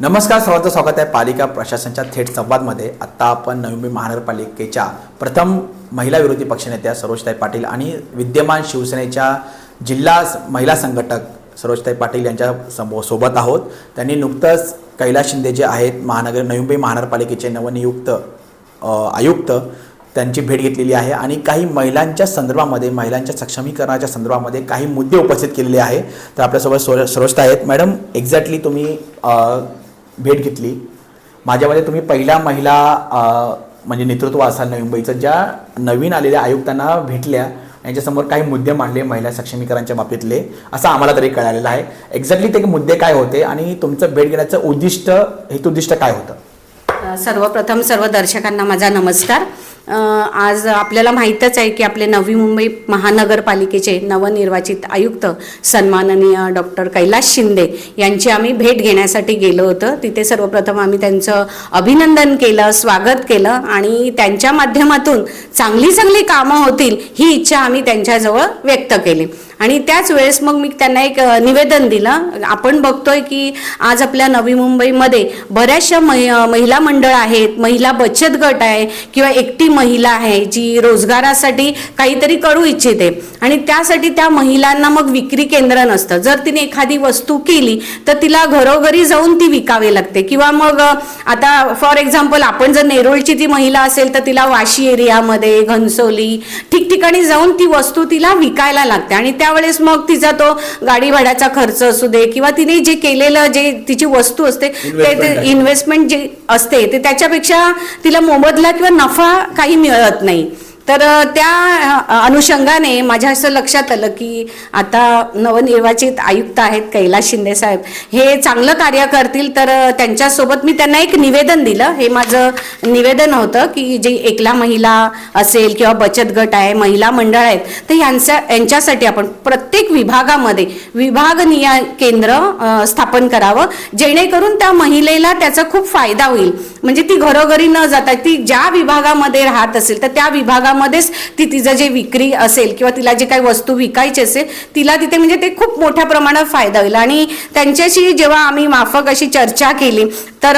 नमस्कार सर्वांचं स्वागत आहे पालिका प्रशासनच्या थेट संवादमध्ये. आत्ता आपण नवी मुंबई महानगरपालिकेच्या प्रथम महिला विरोधी पक्षनेत्या सरोजताई पाटील आणि विद्यमान शिवसेनेच्या जिल्हा महिला संघटक सरोजताई पाटील यांच्या समो सोबत आहोत. त्यांनी नुकतंच कैलास शिंदे जे आहेत महानगर नवी मुंबई महानगरपालिकेचे नवनियुक्त आयुक्त त्यांची भेट घेतलेली आहे. आणि काही महिलांच्या संदर्भामध्ये महिलांच्या सक्षमीकरणाच्या संदर्भामध्ये काही मुद्दे उपस्थित केलेले आहे. तर आपल्यासोबत सो सरोजता आहेत. मॅडम एक्झॅक्टली तुम्ही भेट घेतली. माझ्यामध्ये तुम्ही पहिल्या महिला म्हणजे नेतृत्व असाल नवी मुंबईचं ज्या नवीन आलेल्या आयुक्तांना भेटल्या यांच्यासमोर काही मुद्दे मांडले महिला सक्षमीकरणाच्या बाबतीतले असं आम्हाला तरी कळालेलं आहे. एक्झॅक्टली ते मुद्दे काय होते आणि तुमचं भेट घेण्याचं उद्दिष्ट हेतुद्दिष्ट काय होतं? सर्वप्रथम सर्व दर्शकांना माझा नमस्कार. आज आपल्याला माहीतच आहे की आपले नवी मुंबई महानगरपालिकेचे नवनिर्वाचित आयुक्त सन्माननीय डॉक्टर कैलास शिंदे यांची आम्ही भेट घेण्यासाठी गेलो होतो. तिथे सर्वप्रथम आम्ही त्यांचं अभिनंदन केलं स्वागत केलं आणि त्यांच्या माध्यमातून चांगली चांगली कामं होतील ही इच्छा आम्ही त्यांच्याजवळ व्यक्त केली. आणि त्याच वेळेस मग मी त्यांना एक निवेदन दिलं. आपण बघतोय की आज आपल्या नवी मुंबईमध्ये बऱ्याचशा महिला मंडळ आहेत. महिला बचत गट आहे किंवा एकटी महिला आहे जी रोजगारासाठी काहीतरी करू इच्छिते. आणि त्यासाठी त्या महिलांना मग विक्री केंद्र नसतं. जर तिने एखादी वस्तू केली तर तिला घरोघरी जाऊन ती विकावी लागते. किंवा मग आता फॉर एक्झाम्पल आपण जर नेरुळची ती महिला असेल तर तिला वाशी एरियामध्ये घनसोली ठिकठिकाणी जाऊन ती वस्तू तिला विकायला लागते. आणि त्यावेळेस मग तिचा तो गाडी भाड्याचा खर्च असू दे किंवा तिने जे केलेलं जे तिची वस्तू असते ते. इन्व्हेस्टमेंट जी असते ते त्याच्यापेक्षा तिला मोबदला किंवा नफा काही मिळत नाही तर त्या अनुषंगाने माझ्या असं लक्षात आलं की आता नवनिर्वाचित आयुक्त आहेत कैलास शिंदे साहेब. हे चांगलं कार्य करतील तर त्यांच्यासोबत मी त्यांना एक निवेदन दिलं. हे माझं निवेदन होतं की जे एकला महिला असेल किंवा बचत गट आहे महिला मंडळ आहेत तर यांच्या यांच्यासाठी आपण प्रत्येक विभागामध्ये विभागनीय केंद्र स्थापन करावं जेणेकरून त्या महिलेला त्याचा खूप फायदा होईल. म्हणजे ती घरोघरी न जाता ती ज्या विभागामध्ये राहत असेल तर त्या विभागामध्ये विभागामध्येच ती तिचं जे विक्री असेल किंवा तिला जे काही वस्तू विकायची असेल तिला तिथे म्हणजे ते खूप मोठ्या प्रमाणात फायदा होईल. आणि त्यांच्याशी जेव्हा आम्ही माफक अशी चर्चा केली तर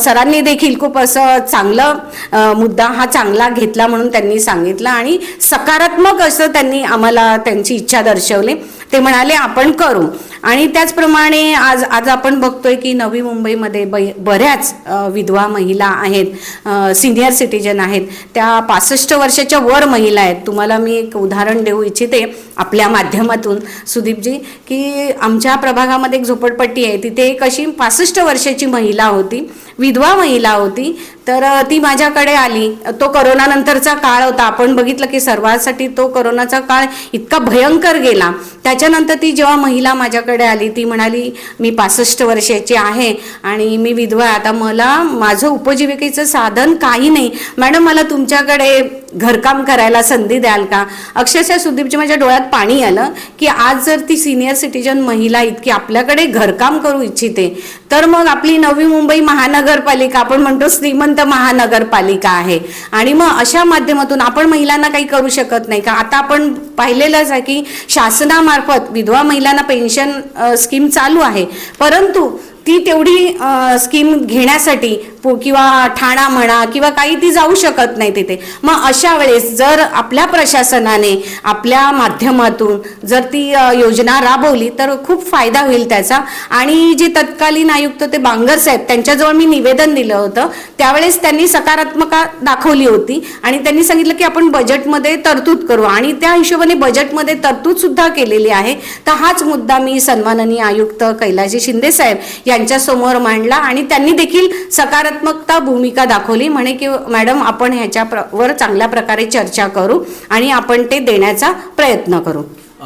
सरांनी देखील खूप असं चांगलं मुद्दा हा चांगला घेतला म्हणून त्यांनी सांगितलं आणि सकारात्मक असं त्यांनी आम्हाला त्यांची इच्छा दर्शवली. ते म्हणाले आपण करू. आणि त्याचप्रमाणे आज आज आपण बघतोय की नवी मुंबईमध्ये ब बऱ्याच विधवा महिला आहेत सिनियर सिटीजन आहेत. त्या पासष्ट वर्षाच्या वर महिला आहेत. तुम्हाला मी एक उदाहरण देऊ इच्छिते आपल्या माध्यमातून. सुदीपजी की आमच्या प्रभागामध्ये एक झोपडपट्टी आहे. तिथे एक अशी पासष्ट वर्षाची महिला होती विधवा महिला होती. तर ती माझ्याकडे आली. तो करोनानंतरचा काळ होता. आपण बघितलं की सर्वांसाठी तो करोनाचा काळ इतका भयंकर गेला. त्याच्यानंतर ती जेव्हा महिला माझ्याकडे आली ती म्हणाली मी पासष्ट वर्षाची आहे आणि मी विधवा आता मला माझं उपजीविकेचं साधन काही नाही. मॅडम मला तुमच्याकडे घरकाम करायला संधी द्याल का? अक्षरशः सुदीपच्या माझ्या डोळ्यात पाणी आलं की आज जर ती सिनियर सिटीजन महिला इतकी आपल्याकडे घरकाम करू इच्छिते तर मग आपली नवी मुंबई महानगरपालिका आपण म्हणतो श्रीमंत महानगरपालिका आहे. आणि मग अशा माध्यमातून आपण महिलांना काही करू शकत नाही का? आता आपण पाहिलेलंच आहे की शासनामार्फत विधवा महिलांना पेन्शन स्कीम चालू आहे. परंतु ती तेवढी स्कीम घेण्यासाठी पु- किंवा ठाणा म्हणा किंवा काही ती जाऊ शकत नाही तिथे. मग अशा वेळेस जर आपल्या प्रशासनाने आपल्या माध्यमातून जर ती योजना राबवली तर खूप फायदा होईल त्याचा. आणि जे तत्कालीन आयुक्त ते बांगर साहेब त्यांच्याजवळ मी निवेदन दिलं होतं त्यावेळेस त्यांनी सकारात्मकता दाखवली होती. आणि त्यांनी सांगितलं की आपण बजेटमध्ये तरतूद करू. आणि त्या हिशोबाने बजेटमध्ये तरतूद सुद्धा केलेली आहे. तर हाच मुद्दा मी सन्माननीय आयुक्त कैलाजी शिंदे साहेब त्यांच्यासमोर मांडला आणि त्यांनी देखील सकारात्मकता भूमिका दाखवली. म्हणे की मॅडम आपण ह्याच्या प्र- वर चांगल्या प्रकारे चर्चा करू आणि आपण ते देण्याचा प्रयत्न करू.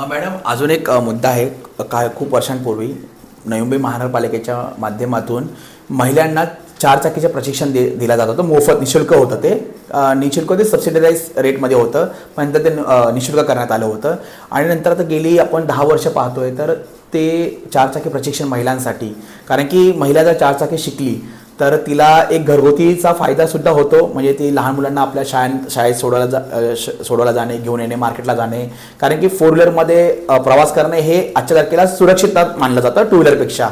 मॅडम अजून एक मुद्दा आहे. काय खूप वर्षांपूर्वी नवी मुंबई महानगरपालिकेच्या माध्यमातून महिलांना चारचाकीचं प्रशिक्षण दे दिलं जात होतं. मोफत निशुल्क होतं ते. निशुल्क ते सबसिडाईज रेटमध्ये होतं. पण नंतर ते निशुल्क करण्यात आलं होतं. आणि नंतर आता गेली आपण दहा वर्ष पाहतोय तर ते चारचाकी प्रशिक्षण महिलांसाठी. कारण की महिला जर चारचाकी शिकली तर तिला एक घरगुतीचा फायदासुद्धा होतो. म्हणजे ती लहान मुलांना आपल्या शाळेत शाळेत सोडवायला जा श- सोडवायला जाणे घेऊन येणे मार्केटला जाणे. कारण की फोर व्हीलरमध्ये प्रवास करणे हे आजच्या तारखेला सुरक्षित मानलं जातं टू व्हीलरपेक्षा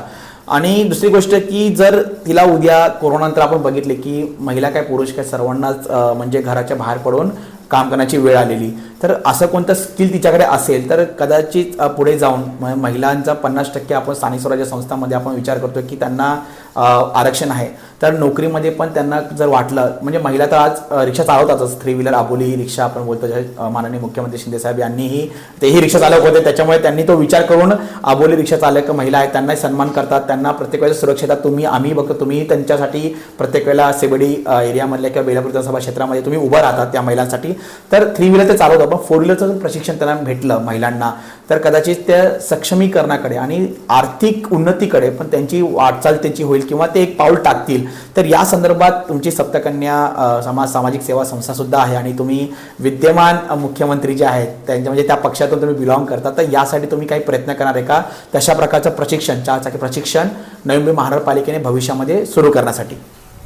आणि दुसरी गोष्ट की जर तिला उद्या कोरोनानंतर आपण बघितले की महिला काय पुरुष काय सर्वांनाच म्हणजे घराच्या बाहेर पडून काम करण्याची वेळ आलेली. तर असं कोणतं स्किल तिच्याकडे असेल तर कदाचित पुढे जाऊन म- महिलांचा पन्नास टक्के आपण स्थानिक स्वराज्य संस्थांमध्ये आपण विचार करतो की त्यांना आरक्षण आहे. तर नोकरीमध्ये पण त्यांना जर वाटलं म्हणजे महिला तर आज रिक्षा चालवतातच. थ्री व्हीलर आबोली रिक्षा आपण बोलतो माननीय मुख्यमंत्री शिंदेसाहेब यांनीही तेही रिक्षा चालक होते. त्याच्यामुळे त्यांनी तो विचार करून आबोली रिक्षा चालक महिला आहेत त्यांनाही सन्मान करतात. त्यांना प्रत्येक वेळेस सुरक्षित तुम्ही आम्ही बघतो तुम्ही त्यांच्यासाठी प्रत्येक वेळेला सेबडी एरियामधल्या किंवा बेलापूर विधानसभा क्षेत्रामध्ये तुम्ही उभं राहतात त्या महिलांसाठी. तर थ्री व्हीलर ते चालवतो पण फोर व्हीलरचं प्रशिक्षण त्यांना भेटलं महिलांना. तर कदाचित त्या सक्षमीकरणाकडे आणि आर्थिक उन्नतीकडे पण त्यांची वाटचाल त्यांची होईल किंवा ते एक पाऊल टाकतील. तर या संदर्भात तुमची सप्तकन्या समाज सामाजिक सेवा संस्थासुद्धा आहे आणि तुम्ही विद्यमान मुख्यमंत्री जे आहेत त्यांच्या म्हणजे त्या पक्षातून तुम्ही बिलॉंग करता. तर यासाठी तुम्ही काही प्रयत्न करणार आहे का? तशा प्रकारचं प्रशिक्षण चारचाकी प्रशिक्षण नवी मुंबई महानगरपालिकेने भविष्यामध्ये सुरू करण्यासाठी.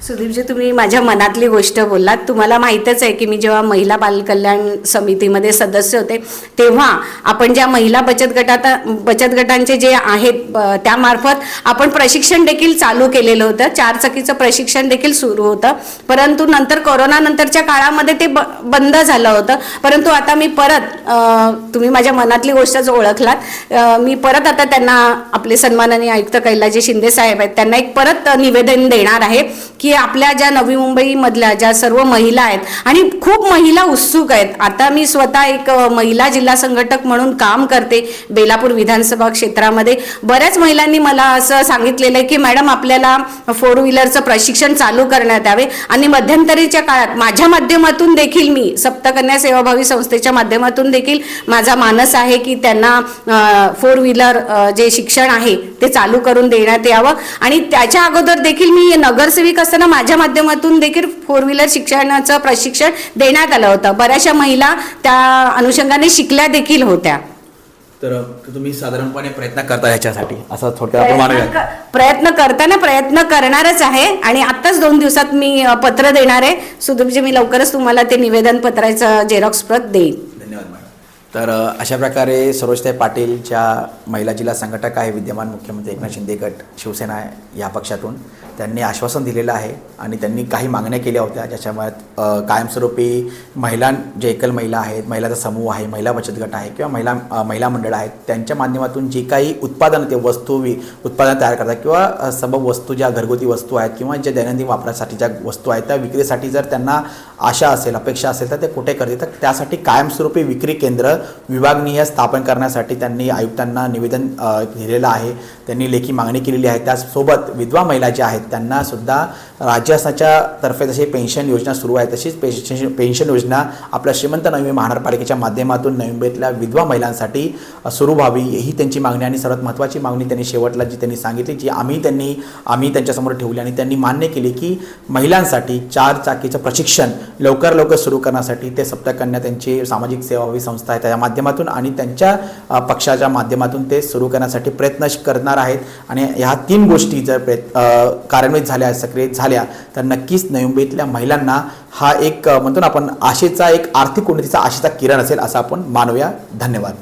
सुदीपजी तुम्ही माझ्या मनातली गोष्ट बोललात. तुम्हाला माहीतच आहे की मी जेव्हा महिला बालकल्याण समितीमध्ये सदस्य होते तेव्हा आपण ज्या महिला बचत गटात बचत गटांचे जे आहेत त्यामार्फत आपण प्रशिक्षण देखील चालू केलेलं होतं. चारचाकीचं प्रशिक्षण देखील सुरू होतं. परंतु नंतर कोरोनानंतरच्या काळामध्ये ते ब- बंद झालं होतं. परंतु आता मी परत तुम्ही माझ्या मनातली गोष्टच ओळखलात. मी परत आता त्यांना आपले सन्माननीय आयुक्त कैलाजी शिंदे साहेब आहेत त्यांना एक परत निवेदन देणार आहे. की आपल्या ज्या नवी मुंबईमधल्या ज्या सर्व महिला आहेत आणि खूप महिला उत्सुक आहेत. आता मी स्वतः एक महिला जिल्हा संघटक म्हणून काम करते बेलापूर विधानसभा क्षेत्रामध्ये. बऱ्याच महिलांनी मला असं सांगितलेलं आहे की मॅडम आपल्याला फोर व्हीलरचं प्रशिक्षण चालू करण्यात यावे आणि मध्यंतरीच्या काळात माझ्या माध्यमातून देखील मी सप्तकन्या सेवाभावी संस्थेच्या माध्यमातून देखील माझा मानस आहे की त्यांना फोर व्हीलर जे शिक्षण आहे ते चालू करून देण्यात यावं. आणि त्याच्या अगोदर देखील मी नगरसेविका असताना माझ्या माध्यमातून देखील फोर व्हीलर शिक्षणाचं प्रशिक्षण देण्यात आलं होतं. बऱ्याचशा महिला त्या अनुषंगाने शिकल्या देखील होत्या. तर तुम्ही साधारणपणे प्रयत्न करता याच्यासाठी असं थोडक्यात प्रयत्न करताना प्रयत्न करणारच आहे आणि आत्ताच दोन दिवसात मी पत्र देणार आहे. सुदीपजी मी लवकरच तुम्हाला ते निवेदन पत्राचं झेरॉक्स प्रत देईन. तर अशा प्रकारे सरोजताई पाटीलच्या महिला जिल्हा संघटक आहे विद्यमान मुख्यमंत्री एकनाथ शिंदे गट शिवसेना या पक्षातून. त्यांनी आश्वासन दिलेलं आहे आणि त्यांनी काही मागण्या केल्या होत्या ज्याच्यामुळे कायमस्वरूपी महिला जे एकल महिला आहेत महिलाचा समूह आहे महिला बचत गट आहे किंवा महिला महिला मंडळ आहेत त्यांच्या माध्यमातून जी काही उत्पादनं ते वस्तू वि उत्पादन तयार करतात किंवा सबब वस्तू ज्या घरगुती वस्तू आहेत किंवा ज्या दैनंदिन वापरासाठी ज्या वस्तू आहेत त्या विक्रीसाठी जर त्यांना आशा असेल अपेक्षा असेल तर ते कुठे करते तर त्यासाठी कायमस्वरूपी विक्री केंद्र विभागनीय स्थापन करण्यासाठी त्यांनी आयुक्तांना निवेदन लिहिलेलं दिलेलं आहे. त्यांनी लेखी मागणी केलेली आहे. त्याचसोबत विधवा महिला ज्या आहेत त्यांना सुद्धा राज्य शासनाच्या तर्फे जशी पेन्शन योजना सुरू आहे तशीच पेन्शन पेन्शन योजना आपल्या श्रीमंत नवी महानगरपालिकेच्या माध्यमातून नवी मुंबईतल्या विधवा महिलांसाठी सुरू व्हावी ही त्यांची मागणी आणि सर्वात महत्त्वाची मागणी त्यांनी शेवटला जी त्यांनी सांगितली जी आम्ही त्यांनी आम्ही त्यांच्यासमोर ठेवली आणि त्यांनी मान्य केली की महिलांसाठी चार चाकीचं प्रशिक्षण लवकर लवकर सुरू करण्यासाठी ते सप्तकन्या त्यांची सामाजिक सेवाभावी संस्था आहे त्याच्या माध्यमातून आणि त्यांच्या पक्षाच्या माध्यमातून ते सुरू करण्यासाठी प्रयत्न करणार आहेत. आणि ह्या तीन गोष्टी जर प्रयत् कार्यान्वित झाल्या सक्रिय झाल्या तर नक्कीच नवी मुंबईतल्या महिलांना हा एक म्हणतो ना आपण आशेचा एक आर्थिक उन्नतीचा आशेचा किरण असेल असं आपण मानूया. धन्यवाद.